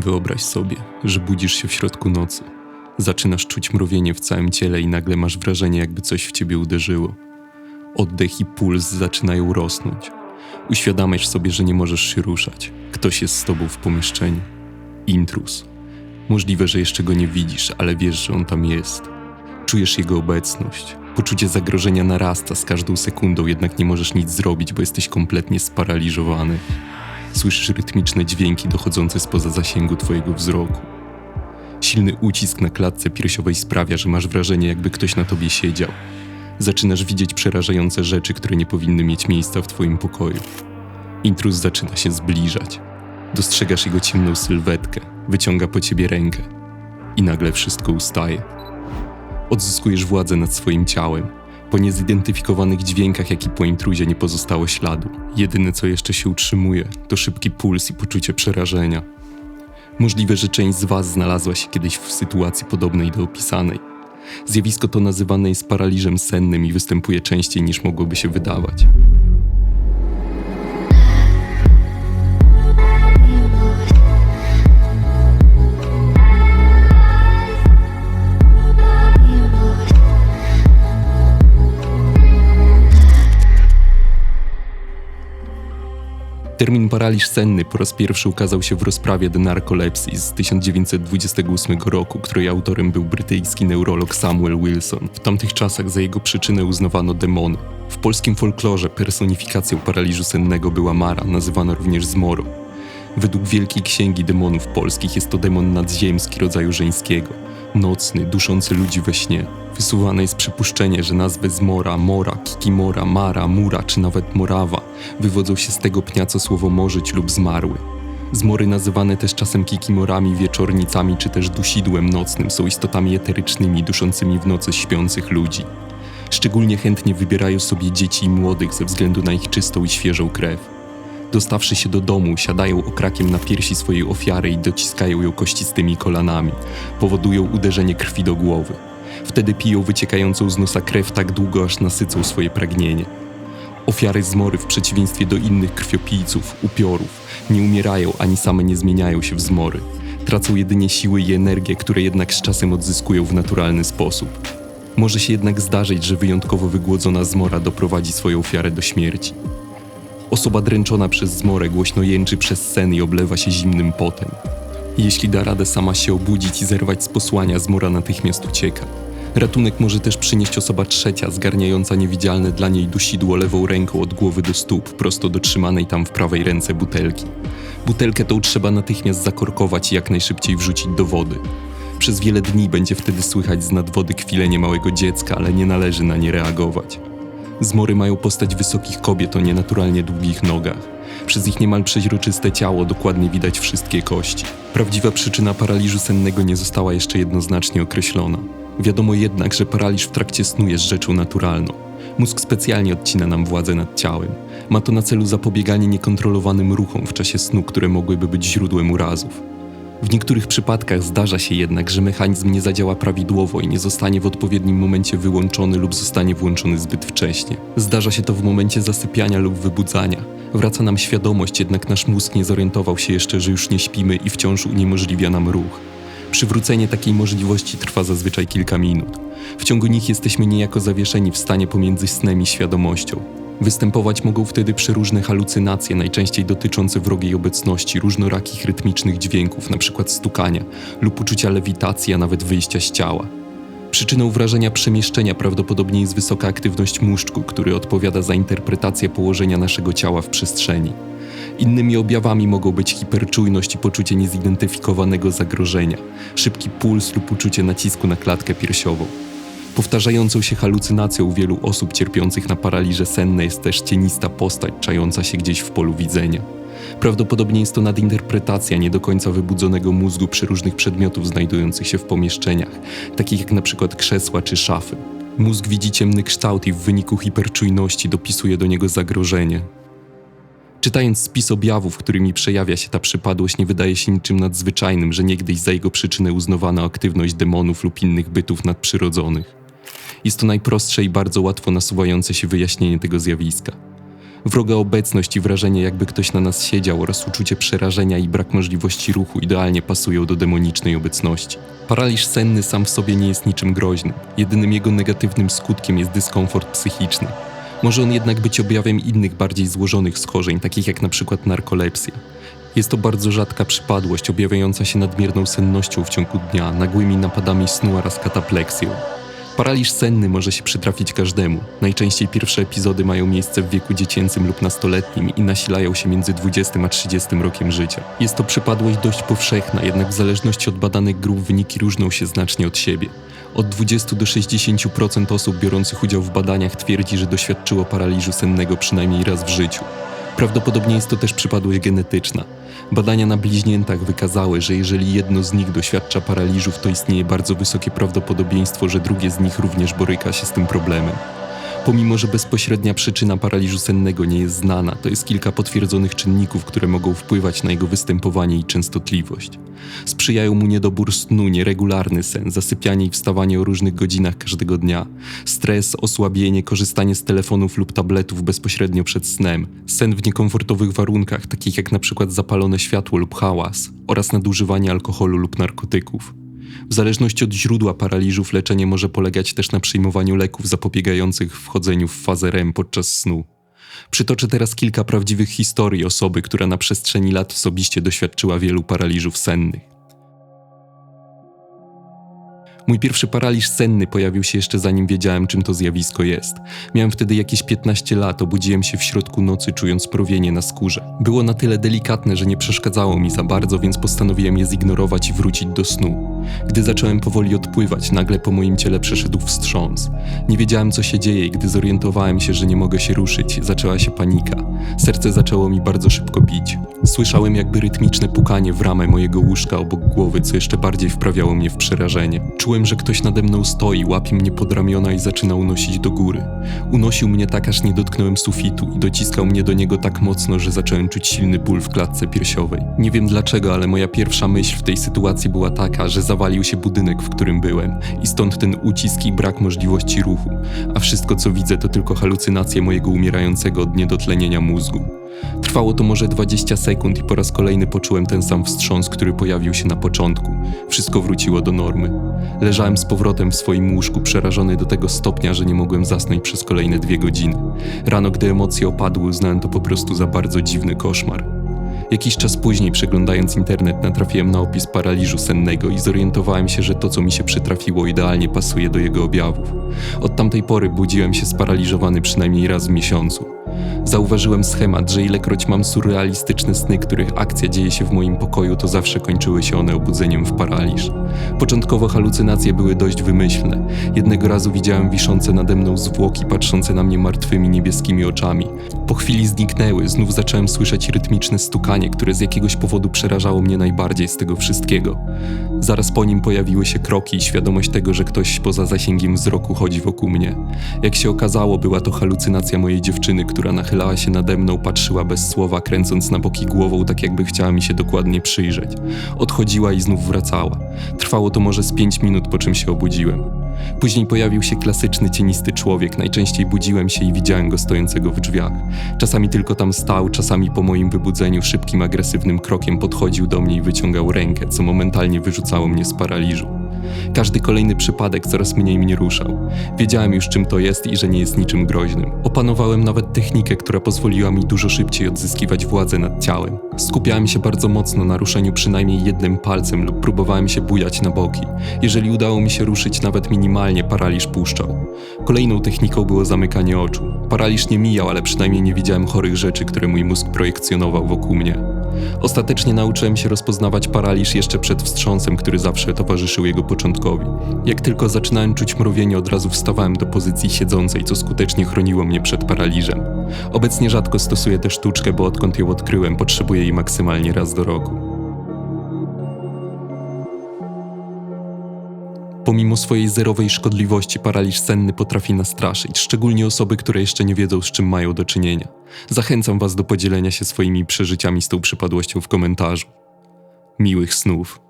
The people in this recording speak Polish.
Wyobraź sobie, że budzisz się w środku nocy. Zaczynasz czuć mrowienie w całym ciele i nagle masz wrażenie, jakby coś w ciebie uderzyło. Oddech i puls zaczynają rosnąć. Uświadamiasz sobie, że nie możesz się ruszać. Ktoś jest z tobą w pomieszczeniu. Intruz. Możliwe, że jeszcze go nie widzisz, ale wiesz, że on tam jest. Czujesz jego obecność. Poczucie zagrożenia narasta z każdą sekundą, jednak nie możesz nic zrobić, bo jesteś kompletnie sparaliżowany. Słyszysz rytmiczne dźwięki dochodzące spoza zasięgu twojego wzroku. Silny ucisk na klatce piersiowej sprawia, że masz wrażenie, jakby ktoś na tobie siedział. Zaczynasz widzieć przerażające rzeczy, które nie powinny mieć miejsca w twoim pokoju. Intruz zaczyna się zbliżać. Dostrzegasz jego ciemną sylwetkę, wyciąga po ciebie rękę i nagle wszystko ustaje. Odzyskujesz władzę nad swoim ciałem. Po niezidentyfikowanych dźwiękach, jak i po intruzie nie pozostało śladu. Jedyne, co jeszcze się utrzymuje, to szybki puls i poczucie przerażenia. Możliwe, że część z Was znalazła się kiedyś w sytuacji podobnej do opisanej. Zjawisko to nazywane jest paraliżem sennym i występuje częściej niż mogłoby się wydawać. Termin paraliż senny po raz pierwszy ukazał się w rozprawie The Narcolepsy z 1928 roku, której autorem był brytyjski neurolog Samuel Wilson. W tamtych czasach za jego przyczynę uznawano demony. W polskim folklorze personifikacją paraliżu sennego była Mara, nazywana również Zmoro. Według Wielkiej Księgi Demonów Polskich jest to demon nadziemski rodzaju żeńskiego, nocny, duszący ludzi we śnie. Wysuwane jest przypuszczenie, że nazwy Zmora, Mora, Kikimora, Mara, Mura czy nawet Morawa wywodzą się z tego pnia co słowo morzyć lub zmarły. Zmory nazywane też czasem kikimorami, wieczornicami czy też dusidłem nocnym są istotami eterycznymi duszącymi w nocy śpiących ludzi. Szczególnie chętnie wybierają sobie dzieci i młodych ze względu na ich czystą i świeżą krew. Dostawszy się do domu, siadają okrakiem na piersi swojej ofiary i dociskają ją kościstymi kolanami. Powodują uderzenie krwi do głowy. Wtedy piją wyciekającą z nosa krew tak długo, aż nasycą swoje pragnienie. Ofiary zmory, w przeciwieństwie do innych krwiopijców, upiorów, nie umierają ani same nie zmieniają się w zmory. Tracą jedynie siły i energię, które jednak z czasem odzyskują w naturalny sposób. Może się jednak zdarzyć, że wyjątkowo wygłodzona zmora doprowadzi swoją ofiarę do śmierci. Osoba dręczona przez zmorę głośno jęczy przez sen i oblewa się zimnym potem. Jeśli da radę sama się obudzić i zerwać z posłania, zmora natychmiast ucieka. Ratunek może też przynieść osoba trzecia, zgarniająca niewidzialne dla niej dusidło lewą ręką od głowy do stóp, prosto do trzymanej tam w prawej ręce butelki. Butelkę tą trzeba natychmiast zakorkować i jak najszybciej wrzucić do wody. Przez wiele dni będzie wtedy słychać z nad wody kwilenie małego dziecka, ale nie należy na nie reagować. Zmory mają postać wysokich kobiet o nienaturalnie długich nogach. Przez ich niemal przeźroczyste ciało dokładnie widać wszystkie kości. Prawdziwa przyczyna paraliżu sennego nie została jeszcze jednoznacznie określona. Wiadomo jednak, że paraliż w trakcie snu jest rzeczą naturalną. Mózg specjalnie odcina nam władzę nad ciałem. Ma to na celu zapobieganie niekontrolowanym ruchom w czasie snu, które mogłyby być źródłem urazów. W niektórych przypadkach zdarza się jednak, że mechanizm nie zadziała prawidłowo i nie zostanie w odpowiednim momencie wyłączony lub zostanie włączony zbyt wcześnie. Zdarza się to w momencie zasypiania lub wybudzania. Wraca nam świadomość, jednak nasz mózg nie zorientował się jeszcze, że już nie śpimy i wciąż uniemożliwia nam ruch. Przywrócenie takiej możliwości trwa zazwyczaj kilka minut. W ciągu nich jesteśmy niejako zawieszeni w stanie pomiędzy snem i świadomością. Występować mogą wtedy przeróżne halucynacje, najczęściej dotyczące wrogiej obecności, różnorakich rytmicznych dźwięków, np. stukania lub uczucia lewitacji, a nawet wyjścia z ciała. Przyczyną wrażenia przemieszczenia prawdopodobnie jest wysoka aktywność mózgu, który odpowiada za interpretację położenia naszego ciała w przestrzeni. Innymi objawami mogą być hiperczujność i poczucie niezidentyfikowanego zagrożenia, szybki puls lub uczucie nacisku na klatkę piersiową. Powtarzającą się halucynacją wielu osób cierpiących na paraliże senne jest też cienista postać czająca się gdzieś w polu widzenia. Prawdopodobnie jest to nadinterpretacja nie do końca wybudzonego mózgu przeróżnych przedmiotów znajdujących się w pomieszczeniach, takich jak na przykład krzesła czy szafy. Mózg widzi ciemny kształt i w wyniku hiperczujności dopisuje do niego zagrożenie. Czytając spis objawów, którymi przejawia się ta przypadłość, nie wydaje się niczym nadzwyczajnym, że niegdyś za jego przyczynę uznawano aktywność demonów lub innych bytów nadprzyrodzonych. Jest to najprostsze i bardzo łatwo nasuwające się wyjaśnienie tego zjawiska. Wroga obecność i wrażenie, jakby ktoś na nas siedział, oraz uczucie przerażenia i brak możliwości ruchu idealnie pasują do demonicznej obecności. Paraliż senny sam w sobie nie jest niczym groźnym. Jedynym jego negatywnym skutkiem jest dyskomfort psychiczny. Może on jednak być objawem innych, bardziej złożonych schorzeń, takich jak przykład narkolepsja. Jest to bardzo rzadka przypadłość, objawiająca się nadmierną sennością w ciągu dnia, nagłymi napadami snu oraz katapleksją. Paraliż senny może się przytrafić każdemu. Najczęściej pierwsze epizody mają miejsce w wieku dziecięcym lub nastoletnim i nasilają się między 20 a 30 rokiem życia. Jest to przypadłość dość powszechna, jednak w zależności od badanych grup wyniki różnią się znacznie od siebie. Od 20 do 60% osób biorących udział w badaniach twierdzi, że doświadczyło paraliżu sennego przynajmniej raz w życiu. Prawdopodobnie jest to też przypadłość genetyczna. Badania na bliźniętach wykazały, że jeżeli jedno z nich doświadcza paraliżów, to istnieje bardzo wysokie prawdopodobieństwo, że drugie z nich również boryka się z tym problemem. Pomimo, że bezpośrednia przyczyna paraliżu sennego nie jest znana, to jest kilka potwierdzonych czynników, które mogą wpływać na jego występowanie i częstotliwość. Sprzyjają mu niedobór snu, nieregularny sen, zasypianie i wstawanie o różnych godzinach każdego dnia, stres, osłabienie, korzystanie z telefonów lub tabletów bezpośrednio przed snem, sen w niekomfortowych warunkach, takich jak przykład zapalone światło lub hałas, oraz nadużywanie alkoholu lub narkotyków. W zależności od źródła paraliżów leczenie może polegać też na przyjmowaniu leków zapobiegających wchodzeniu w fazę REM podczas snu. Przytoczę teraz kilka prawdziwych historii osoby, która na przestrzeni lat osobiście doświadczyła wielu paraliżów sennych. Mój pierwszy paraliż senny pojawił się jeszcze zanim wiedziałem, czym to zjawisko jest. Miałem wtedy jakieś 15 lat, obudziłem się w środku nocy, czując prowienie na skórze. Było na tyle delikatne, że nie przeszkadzało mi za bardzo, więc postanowiłem je zignorować i wrócić do snu. Gdy zacząłem powoli odpływać, nagle po moim ciele przeszedł wstrząs. Nie wiedziałem, co się dzieje i gdy zorientowałem się, że nie mogę się ruszyć, zaczęła się panika. Serce zaczęło mi bardzo szybko bić. Słyszałem jakby rytmiczne pukanie w ramę mojego łóżka obok głowy, co jeszcze bardziej wprawiało mnie w przerażenie. Czułem, że ktoś nade mną stoi, łapie mnie pod ramiona i zaczyna unosić do góry. Unosił mnie tak, aż nie dotknąłem sufitu i dociskał mnie do niego tak mocno, że zacząłem czuć silny ból w klatce piersiowej. Nie wiem dlaczego, ale moja pierwsza myśl w tej sytuacji była taka, że zawalił się budynek, w którym byłem i stąd ten ucisk i brak możliwości ruchu, a wszystko co widzę to tylko halucynacje mojego umierającego od niedotlenienia mózgu. Trwało to może 20 sekund i po raz kolejny poczułem ten sam wstrząs, który pojawił się na początku. Wszystko wróciło do normy. Leżałem z powrotem w swoim łóżku, przerażony do tego stopnia, że nie mogłem zasnąć przez kolejne dwie godziny. Rano, gdy emocje opadły, uznałem to po prostu za bardzo dziwny koszmar. Jakiś czas później, przeglądając internet, natrafiłem na opis paraliżu sennego i zorientowałem się, że to, co mi się przytrafiło, idealnie pasuje do jego objawów. Od tamtej pory budziłem się sparaliżowany przynajmniej raz w miesiącu. Zauważyłem schemat, że ilekroć mam surrealistyczne sny, których akcja dzieje się w moim pokoju, to zawsze kończyły się one obudzeniem w paraliż. Początkowo halucynacje były dość wymyślne. Jednego razu widziałem wiszące nade mną zwłoki patrzące na mnie martwymi niebieskimi oczami. Po chwili zniknęły, znów zacząłem słyszeć rytmiczne stukanie, które z jakiegoś powodu przerażało mnie najbardziej z tego wszystkiego. Zaraz po nim pojawiły się kroki i świadomość tego, że ktoś poza zasięgiem wzroku chodzi wokół mnie. Jak się okazało, była to halucynacja mojej dziewczyny, która nachylała się nade mną, patrzyła bez słowa, kręcąc na boki głową, tak jakby chciała mi się dokładnie przyjrzeć. Odchodziła i znów wracała. Trwało to może z pięć minut, po czym się obudziłem. Później pojawił się klasyczny cienisty człowiek. Najczęściej budziłem się i widziałem go stojącego w drzwiach. Czasami tylko tam stał, czasami po moim wybudzeniu szybkim, agresywnym krokiem podchodził do mnie i wyciągał rękę, co momentalnie wyrzucało mnie z paraliżu. Każdy kolejny przypadek coraz mniej mnie ruszał. Wiedziałem już czym to jest i że nie jest niczym groźnym. Opanowałem nawet technikę, która pozwoliła mi dużo szybciej odzyskiwać władzę nad ciałem. Skupiałem się bardzo mocno na ruszeniu przynajmniej jednym palcem lub próbowałem się bujać na boki. Jeżeli udało mi się ruszyć nawet minimalnie, paraliż puszczał. Kolejną techniką było zamykanie oczu. Paraliż nie mijał, ale przynajmniej nie widziałem chorych rzeczy, które mój mózg projekcjonował wokół mnie. Ostatecznie nauczyłem się rozpoznawać paraliż jeszcze przed wstrząsem, który zawsze towarzyszył jego początkowi. Jak tylko zaczynałem czuć mrowienie, od razu wstawałem do pozycji siedzącej, co skutecznie chroniło mnie przed paraliżem. Obecnie rzadko stosuję tę sztuczkę, bo odkąd ją odkryłem, potrzebuję jej maksymalnie raz do roku. Pomimo swojej zerowej szkodliwości, paraliż senny potrafi nastraszyć, szczególnie osoby, które jeszcze nie wiedzą, z czym mają do czynienia. Zachęcam Was do podzielenia się swoimi przeżyciami z tą przypadłością w komentarzu. Miłych snów.